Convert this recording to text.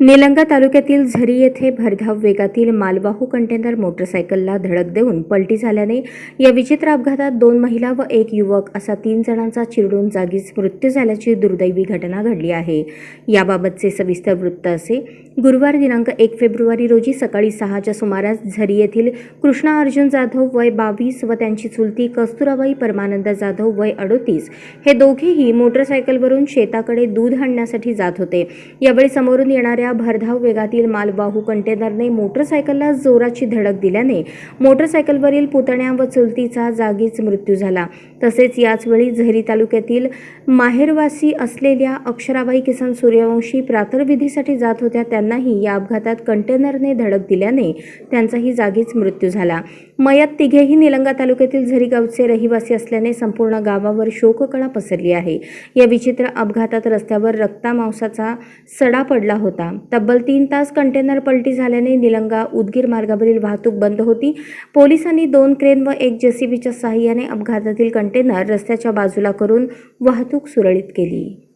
निलंगा तालुक्यातील झरी येथे भरधाव वेगातील मालवाहू कंटेनर मोटरसायकलला धडक देऊन पलटी झाल्याने या विचित्र अपघातात दोन महिला व एक युवक असा तीन जणांचा चिरडून जागीच मृत्यू झाल्याची दुर्दैवी घटना घडली आहे. याबाबतचे सविस्तर वृत्त असे. गुरुवार दिनांक एक फेब्रुवारी रोजी सकाळी सहाच्या सुमारास झरी येथील कृष्णा अर्जुन जाधव वय बावीस व त्यांची चुलती कस्तुराबाई परमानंद जाधव वय अडोतीस हे दोघेही मोटरसायकलवरून शेताकडे दूध आणण्यासाठी जात होते. यावेळी समोरून येणाऱ्या भरधाव वेगातील मालवाहू कंटेनरने मोटरसायकलला जोराची धडक दिल्याने मोटरसायकलवरील पुतण्या व चुलतीचा जागीच मृत्यू झाला. तसेच याचवेळी झरी तालुक्यातील माहेरवासी असलेल्या अक्षराबाई किसन सूर्यवंशी प्रातर्विधीसाठी जात होत्या. त्यांनाही या अपघातात कंटेनरने धडक दिल्याने त्यांचाही जागीच मृत्यू झाला. मयत तिघेही निलंगा तालुक्यातील झरी गावचे रहिवासी असल्याने संपूर्ण गावावर शोककळा पसरली आहे. या विचित्र अपघातात रस्त्यावर रक्ता मांसाचा सडा पडला होता. तब्बल तीन तास कंटेनर पलटी झाल्याने निलंगा उदगीर मार्गावरील वाहतूक बंद होती. पोलिसांनी दोन क्रेन व एक जेसीबीच्या सहाय्याने अपघातातील कंटे कंटेनर रस्त्याच्या बाजूला करून वाहतूक सुरळीत केली.